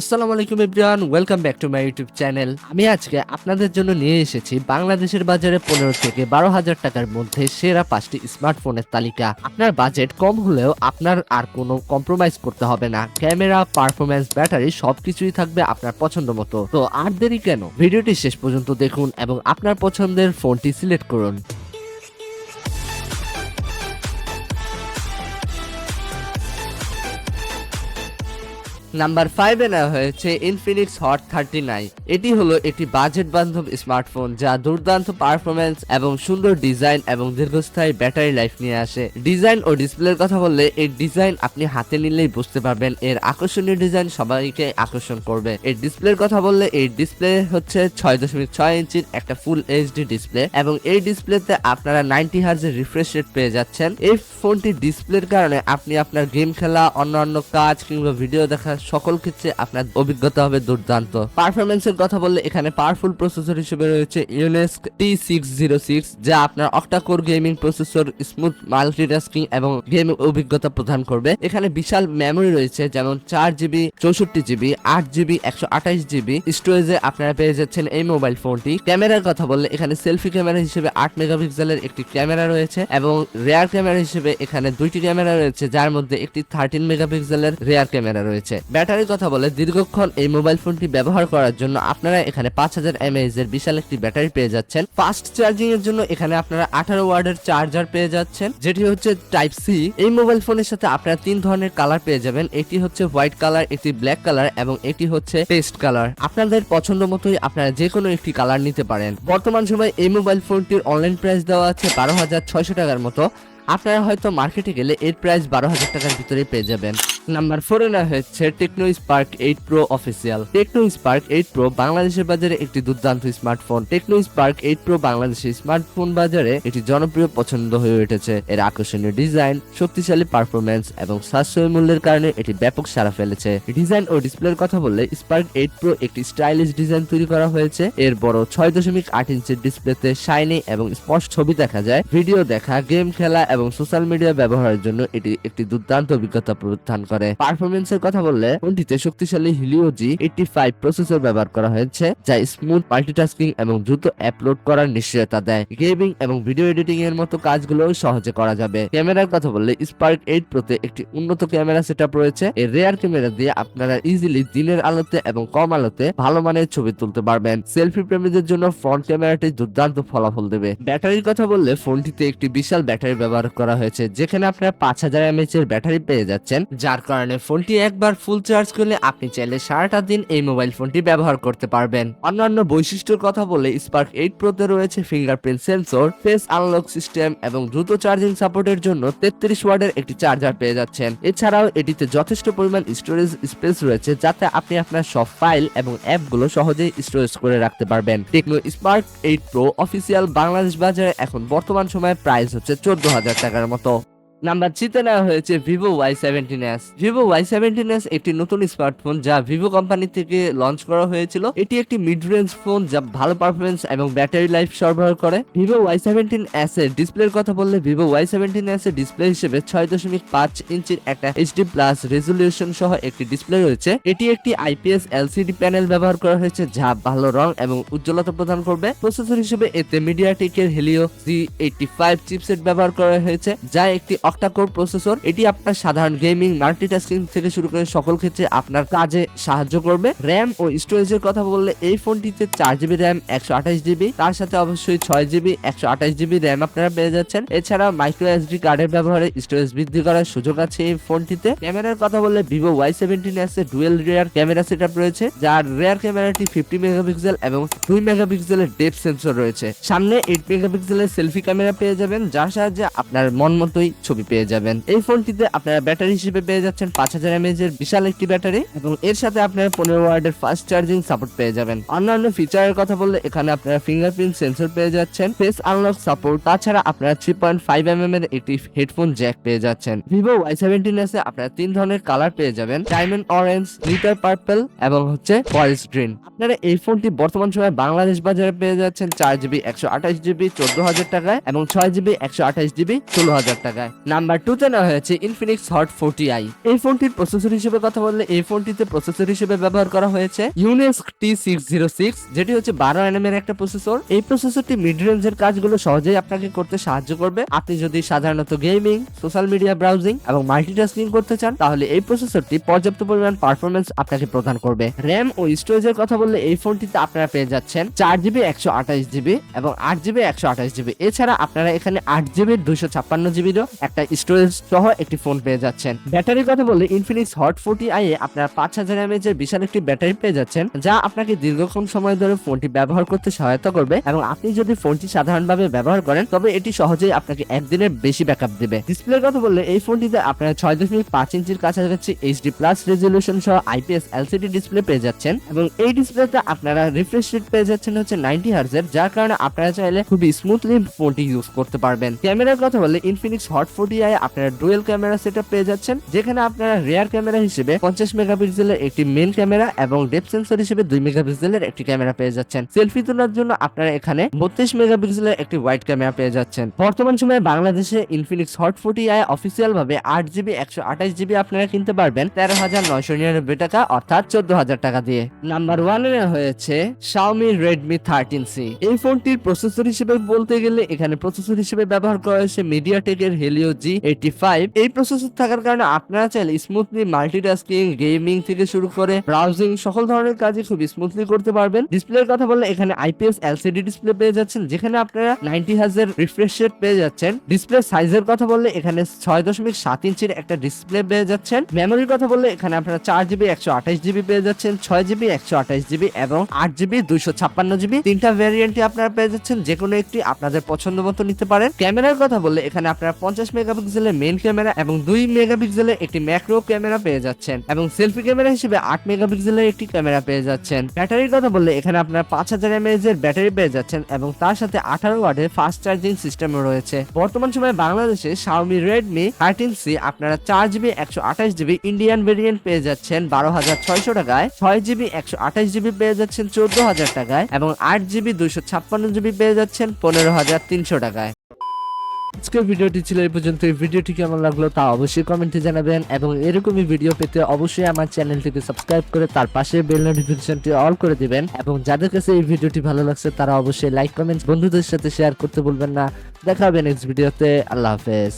আসসালামু আলাইকুম everyone, welcome back to my YouTube channel. আমি আজকে আপনাদের জন্য নিয়ে এসেছি বাংলাদেশের বাজারে পনেরো থেকে বারো হাজার টাকার মধ্যে সেরা পাঁচটি স্মার্টফোনের তালিকা। আপনার বাজেট কম হলেও আপনার আর কোনো কম্প্রোমাইজ করতে হবে না। ক্যামেরা পারফরমেন্স ব্যাটারি সবকিছুই থাকবে আপনার পছন্দ মতো। তো আর দেরি কেন? ভিডিওটি শেষ পর্যন্ত দেখুন এবং আপনার পছন্দের ফোনটি সিলেক্ট করুন। নাম্বার ফাইভে নেওয়া হয়েছে ইনফিনিক্স হট থার্টি নাইন এটি হলো একটি বাজেট বান্ধব স্মার্টফোন যা দুর্দান্ত পারফরমেন্স এবং সুন্দর ডিজাইন এবং দীর্ঘস্থায়ী ব্যাটারি লাইফ নিয়ে আসে। ডিজাইন ও ডিসপ্লের কথা বললে এই ডিজাইন আপনি হাতে নিলেই বুঝতে পারবেন এর আকর্ষণীয় ডিজাইন সবাইকে আকর্ষণ করবে। এর ডিসপ্লের কথা বললে এই ডিসপ্লে হচ্ছে ছয় দশমিক ছয় ইঞ্চির একটা ফুল এইচডি ডিসপ্লে এবং এই ডিসপ্লেতে আপনারা নাইনটি হার্জের রিফ্রেশ রেট পেয়ে যাচ্ছেন। এই ফোনটি ডিসপ্লের কারণে আপনি আপনার গেম খেলা, অন্যান্য কাজ কিংবা ভিডিও দেখা সকল ক্ষেত্রে আপনার অভিজ্ঞতা হবে দুর্দান্ত। পারফরমেন্সের কথা বললে এখানে পাওয়ারফুল প্রসেসর হিসেবে রয়েছে Unisoc T six zero six যা আপনার octacore gaming processor smooth multitasking এবং গেম অভিজ্ঞতা প্রদান করবে। এখানে বিশাল মেমোরি রয়েছে, যেমন চার জিবি চৌষট্টি জিবি আট জিবি একশো আঠাইশ জিবি স্টোরেজে আপনারা পেয়ে যাচ্ছেন এই মোবাইল ফোনটি ক্যামেরার কথা বললে এখানে সেলফি ক্যামেরা হিসেবে আট মেগাপিক্সেলের একটি ক্যামেরা রয়েছে এবং রেয়ার ক্যামেরা হিসেবে এখানে দুইটি ক্যামেরা রয়েছে, যার মধ্যে একটি থার্টিন মেগাপিক্সেলের রেয়ার ক্যামেরা রয়েছে। ব্যাটারির কথা বলে দীর্ঘক্ষণ এই মোবাইল ফোনটি ব্যবহার করার জন্য আপনারা এখানে পাঁচ হাজার এমএএইচ এর বিশাল একটি ব্যাটারি পেয়ে যাচ্ছেন। ফাস্ট চার্জিং এর জন্য এখানে আপনারা আঠারো ওয়ার্ডের চার্জার পেয়ে যাচ্ছেন, যেটি হচ্ছে টাইপ সি। এই মোবাইল ফোনের সাথে আপনারা তিন ধরনের কালার পেয়ে যাবেন, একটি হচ্ছে হোয়াইট কালার, একটি ব্ল্যাক কালার এবং একটি হচ্ছে পেস্ট কালার। আপনাদের পছন্দ মতোই আপনারা যে কোনো একটি কালার নিতে পারেন। বর্তমান সময় এই মোবাইল ফোনটির অনলাইন প্রাইস দেওয়া আছে বারো হাজার ছয়শো টাকার মতো। আপনারা হয়তো মার্কেটে গেলে এর প্রাইস বারো হাজার টাকার ভিতরে পেয়ে যাবেন। নাম্বার ফোরে না হচ্ছে Tecno Spark eight Pro official Tecno Spark eight Pro বাংলাদেশের বাজারে একটি দুর্দান্ত smartphone Tecno Spark eight Pro বাংলাদেশের স্মার্টফোন বাজারে একটি জনপ্রিয়, পছন্দ হয়ে উঠেছে। এর আকর্ষণীয় ডিজাইন শক্তিশালী পারফরমেন্স এবং সাশ্রয়ী মূল্যের কারণে এটি ব্যাপক সাড়া ফেলেছে। ডিজাইন ও ডিসপ্লের কথা বললে স্পার্ক এইট প্রো একটি স্টাইলিশ ডিজাইন তৈরি করা হয়েছে। এর বড় ছয় দশমিক আট ইঞ্চির ডিসপ্লেতে শাইনি এবং স্পষ্ট ছবি দেখা যায়। ভিডিও দেখা গেম খেলা এবং সোশ্যাল মিডিয়া ব্যবহারের জন্য এটি একটি দুর্দান্ত অভিজ্ঞতা প্রদান করে। পারফরমেন্সের কথা বললে ফোনটিতে শক্তিশালী হিলিও জি ফাইভ প্রসেসর ব্যবহার করা হয়েছে, যা স্মুথ মাল্টিটাস্কিং এবং দ্রুত আপলোড করার নিশ্চয়তা দেয়। গেমিং এবং ভিডিও এডিটিং এর মতো কাজগুলো সহজে করা যাবে। ক্যামেরার কথা বললে স্পার্ক এইট প্রোতে একটি উন্নত ক্যামেরা সেটআপ রয়েছে। এর রেয়ার ক্যামেরা দিয়ে আপনারা ইজিলি দিনের আলোতে এবং কম আলোতে ভালো মানের ছবি তুলতে পারবেন। সেলফি প্রেমীদের জন্য ফ্রন্ট ক্যামেরাটি দুর্দান্ত ফলাফল দেবে। ব্যাটারির কথা বললে, ফোনটিতে একটি বিশাল ব্যাটারি ব্যবহার করা হয়েছে, যেখানে আপনারা পাঁচ হাজার এমএচ এর ব্যাটারি পেয়ে যাচ্ছেন, যার কারণে ফোনটি একবার ফুল চার্জ করলে আপনি চাইলে সারাটা দিন এই মোবাইল ফোনটি ব্যবহার করতে পারবেন। অন্যান্য বৈশিষ্ট্যের কথা বলে স্পার্ক এইট প্রোতে রয়েছে fingerprint sensor face unlock system এবং দ্রুত চার্জিং সাপোর্টের জন্য তেত্রিশ ওয়ার্ডের একটি চার্জার পেয়ে যাচ্ছেন। এছাড়াও এটিতে যথেষ্ট পরিমাণ স্টোরেজ স্পেস রয়েছে যাতে আপনি আপনার সব ফাইল এবং অ্যাপগুলো সহজেই স্টোরেজ করে রাখতে পারবেন। Tecno Spark eight Pro official Bangladesh বাজারে এখন বর্তমান সময়ে প্রাইস হচ্ছে চোদ্দ হাজার টাকার মতো। নাম্বার থ্রিতে নেওয়া হয়েছে Vivo Y seventeen S Vivo Y seventeen S একটি নতুন স্মার্টফোন যা ভিভো কোম্পানি থেকে লঞ্চ করা হয়েছিল। এটি একটি মিড রেঞ্জ ফোন যা ভালো পারফরমেন্স এবং ব্যাটারি লাইফ সরবরাহ করে। ভিভো ওয়াই সেভেন্টিন এস এর ডিসপ্লের কথা বললে ভিভো ওয়াই সেভেন্টিন এস এর ডিসপ্লে হিসেবে ছয় দশমিক পাঁচ ইঞ্চির একটা এইচডি প্লাস রেজলিউশন সহ একটি ডিসপ্লে রয়েছে। এটি একটি আইপিএস এলসিডি প্যানেল ব্যবহার করা হয়েছে, যা ভালো রং এবং উজ্জ্বলতা প্রদান করবে। প্রসেসর হিসেবে এতে মিডিয়াটেকের Helio G eighty five chipset ব্যবহার করা হয়েছে, যা একটি অক্টাকোর প্রসেসর, এটি আপনার সাধারণ গেমিং মাল্টিটাস্কিং থেকে শুরু করে সকল ক্ষেত্রে আপনার কাজে সাহায্য করবে। র্যাম ও স্টোরেজের কথা বললে এই ফোনটিতে চার জিবি র্যাম একশো আঠাশ জিবি তার সাথে অবশ্যই ছয় জিবি একশো আঠাশ জিবি র্যাম আপনারা পেয়ে যাচ্ছেন। এছাড়া মাইক্রো এসডি কার্ডের ব্যবহারে স্টোরেজ বৃদ্ধি করার সুযোগ আছে এই ফোনটিতে। ক্যামেরার কথা বললে Vivo Y seventeen S dual rear camera set রয়েছে, যার রেয়ার ক্যামেরাটি ফিফটি মেগাপিক্সেল এবং দুই মেগাপিক্সেলের ডেপ সেন্সর রয়েছে। সামনে এইট মেগাপিক্সেলের সেলফি ক্যামেরা পেয়ে যাবেন, যার সাহায্যে আপনার মন মতোই ছবি পেয়ে যাবেন। এই ফোনটিতে আপনারা ব্যাটারি হিসেবে পেয়ে যাচ্ছেন পাঁচ হাজার এমএচ এর বিশাল একটি ব্যাটারি এবং এর সাথে আপনারা পনেরো ওয়ার্ডের ফাস্ট চার্জিং সাপোর্ট পেয়ে যাবেন। অন্যান্য ফিচারের কথা বললে এখানে আপনারা ফিঙ্গারপ্রিন্ট সেন্সর পেয়ে যাচ্ছেন ফেস আনলক সাপোর্ট তাছাড়া আপনারা থ্রি পয়েন্ট ফাইভ এম এর একটি হেডফোন জ্যাক পেয়ে যাচ্ছেন। ভিভো ওয়াই সেভেন্টিন এস আপনারা তিন ধরনের কালার পেয়ে যাবেন ডায়মন্ড অরেঞ্জ লিটার পার্পল এবং হচ্ছে ফরেস্ট গ্রিন আপনারা এই ফোনটি বর্তমান সময়ে বাংলাদেশ বাজারে পেয়ে যাচ্ছেন চার জিবি একশো আঠাশ জিবি চোদ্দ হাজার টাকায় এবং ছয় জিবি একশো আঠাশ জিবি ষোলো হাজার টাকায়। নাম্বার টুতে নেওয়া হয়েছে ইনফিনিক্স হট ফোরটি আই এই ফোনটির প্রসেসর হিসেবে কথা বললে এই ফোনটিতে প্রসেসর হিসেবে ব্যবহার করা হয়েছে Unisoc T six zero six যেটি হচ্ছে বারো এনএম এর একটা প্রসেসর এই প্রসেসরটি মিড রেঞ্জের কাজগুলো সহজেই আপনাকে করতে সাহায্য করবে। আপনি যদি সাধারণত গেমিং সোশ্যাল মিডিয়া ব্রাউজিং এবং মাল্টিটাস্কিং করতে চান, তাহলে এই প্রসেসরটি পর্যাপ্ত পরিমাণ পারফরমেন্স আপনাকে প্রদান করবে। র্যাম ও স্টোরেজের কথা বললে এই ফোনটিতে আপনারা পেয়ে যাচ্ছেন চার জিবি একশো আঠাশ জিবি এবং আট জিবি একশো আঠাশ জিবি এছাড়া আপনারা এখানে আট জিবি দুইশো ছাপ্পান্ন জিবিরও একটা স্টোরেজ সহ একটি ফোন পেয়ে যাচ্ছেন। ব্যাটারির কথা বললে Infinix Hot forty I A আপনারা পাঁচ হাজার এমএচ এর বিশাল একটি ব্যাটারি পেয়ে যাচ্ছেন, যা আপনাকে দীর্ঘক্ষণ সময় ধরে ফোনটি ব্যবহার করতে সহায়তা করবে এবং আপনি যদি ফোনটি সাধারণভাবে ব্যবহার করেন, তবে এটি সহজেই আপনাকে একদিনের বেশি ব্যাকআপ দিবে। ডিসপ্লের কথা বললে এই ফোনটিতে আপনারা ছয় দশমিক পাঁচ ইঞ্চির কাছাকাছি এইচডি প্লাস রেজলিউশন সহ আইপিএস এলসিডি ডিসপ্লে পেয়ে যাচ্ছেন এবং এই ডিসপ্লেতে আপনারা রিফ্রেশ রেট পেয়ে যাচ্ছেন হচ্ছে নাইনটি হার্জের যার কারণে আপনারা চাইলে খুবই স্মুথলি ফোনটি ইউজ করতে পারবেন। ক্যামেরার কথা বললে ইনফিনিক্স হট ফোর্টি আই আপনারা ডুয়েল ক্যামেরা সেটআপ পেয়ে যাচ্ছেন, যেখানে আপনারা রিয়ার ক্যামেরা হিসেবে পঞ্চাশ মেগাপিক্সেলের একটি মেন ক্যামেরা এবং ডেপ সেন্সর হিসেবে দুই মেগাপিক্সেলের একটি ক্যামেরা পেয়ে যাচ্ছেন। সেলফি তোলার জন্য আপনারা এখানে বত্রিশ মেগাপিক্সেলের একটি ওয়াইড ক্যামেরা পেয়ে যাচ্ছেন। বর্তমান সময়ে বাংলাদেশে Infinix hot forty i official ভাবে আট জিবি, একশো আঠাশ জিবি আপনারা কিনতে পারবেন তেরো হাজার নয়শো নিরানব্বই টাকা, অর্থাৎ চোদ্দ হাজার টাকা দিয়ে। নাম্বার ওয়ান হয়েছে শাওমি রেডমি থার্টিন সি এই ফোনটির প্রসেসর হিসেবে বলতে গেলে এখানে প্রসেসর হিসেবে ব্যবহার করা হয়েছে মিডিয়াটেকের হেলিও জি এইটি ফাইভ এই প্রসেসর থাকার কারণে আপনারা চাইলে স্মুথলি মাল্টিটাস্কিং গেমিং থেকে শুরু করে ব্রাউজিং সকল ধরনের কাজই খুব স্মুথলি করতে পারবেন। ডিসপ্লের কথা বললে এখানে আইপিএস এলসিডি ডিসপ্লে পেয়ে যাচ্ছেন, যেখানে আপনারা নাইনটি হাজার রিফ্রেশ পেয়ে যাচ্ছেন। ডিসপ্লে সাইজের কথা বললে এখানে ছয় দশমিক সাত ইঞ্চির একটা ডিসপ্লে পেয়ে যাচ্ছেন। মেমোরির কথা বললে এখানে আপনারা চার জিবি একশো আঠাশ জিবি পেয়ে যাচ্ছেন, ছয় জিবি একশো আঠাশ জিবি এবং আট জিবি দুইশো ছাপ্পান্ন জিবি তিনটা ভ্যারিয়েন্টে আপনারা পেয়ে যাচ্ছেন যে কোনো একটি আপনাদের পছন্দ মতো নিতে পারেন। ক্যামেরার কথা বললে এখানে আপনারা পঞ্চাশ মেগাপিক্সেলের মেইন ক্যামেরা এবং দুই মেগাপিক্সেলের একটি ম্যাক্রো ক্যামেরা পেয়ে যাচ্ছেন এবং সেলফি ক্যামেরা হিসেবে আট মেগাপিক্সেলের একটি ক্যামেরা পেয়ে যাচ্ছেন। ব্যাটারির কথা বললে এখানে আপনার পাঁচ হাজার এমএএইচ এর ব্যাটারি পেয়ে যাচ্ছেন এবং তার সাথে আঠারো ওয়াটের ফাস্ট চার্জিং সিস্টেম রয়েছে। বর্তমান সময়ে বাংলাদেশে শাওমি রেডমি থার্টিন সি আপনারা চার জিবি একশো আঠাশ জিবি ইন্ডিয়ান ভেরিয়েন্ট পেয়ে যাচ্ছেন বারো হাজার ছয়শো টাকায়, ছয় জিবি একশো আঠাশ জিবি পেয়ে যাচ্ছেন চোদ্দ হাজার টাকায় এবং আট জিবি দুইশো ছাপ্পান্ন জিবি পেয়ে যাচ্ছেন পনেরো হাজার তিনশো টাকায়। আজকের ভিডিওটি ছিল এই পর্যন্ত। এই ভিডিওটি কেমন লাগল তা অবশ্যই কমেন্টে জানাবেন এবং এরকমই ভিডিও পেতে অবশ্যই আমার চ্যানেলটিকে সাবস্ক্রাইব করে তার পাশে বেল নোটিফিকেশনটি অল করে দিবেন এবং যাদের কাছে এই ভিডিওটি ভালো লাগছে তারা অবশ্যই লাইক কমেন্ট বন্ধুদের সাথে শেয়ার করতে ভুলবেন না। দেখা হবে নেক্সট ভিডিওতে আল্লাহ হাফেজ।